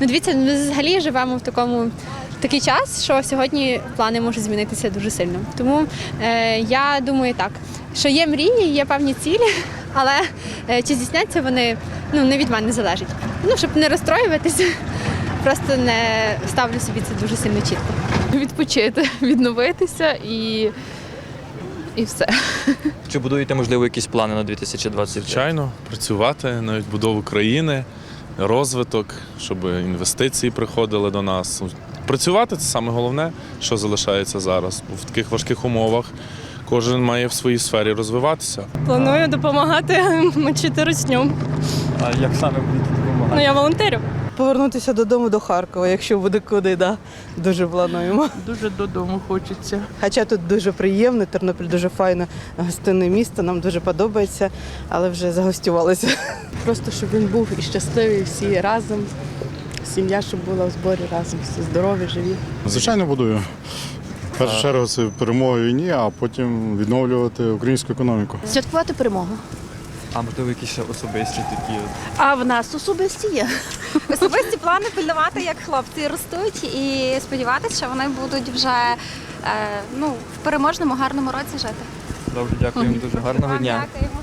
Ну, дивіться, ми взагалі живемо в такому такий час, що сьогодні плани можуть змінитися дуже сильно. Тому е, я думаю так, що є мрії, є певні цілі, але е, чи здійсняться вони ну, не від мене залежить. Ну, щоб не розстроюватися, просто не ставлю собі це дуже сильно чітко. відпочити, відновитися і, і все. Чи будуєте, можливо, якісь плани на 2025? Звичайно, працювати на відбудову країни, розвиток, щоб інвестиції приходили до нас. Працювати це саме головне, що залишається зараз. В таких важких умовах кожен має в своїй сфері розвиватися. Планую допомагати мочити русню. А як саме будете допомагати? Ну я волонтерю. Повернутися додому до Харкова, якщо буде куди, да. дуже плануємо. Дуже додому хочеться. Хоча тут дуже приємно, Тернопіль дуже файне гостинне місто, нам дуже подобається, але вже загостювалися. Просто щоб він був і щасливий, всі разом. Сім'я, щоб була в зборі разом, всі здорові, живі. Звичайно, будую. В першу чергу це перемога в війні, а потім відновлювати українську економіку. Святкувати перемогу. А можливо, якісь ще особисті такі. А в нас особисті є. Особисті плани пильнувати, як хлопці ростуть, і сподіватися, що вони будуть вже е, ну, в переможному гарному році жити. Добре, дякуємо дуже гарного дня. дякуємо.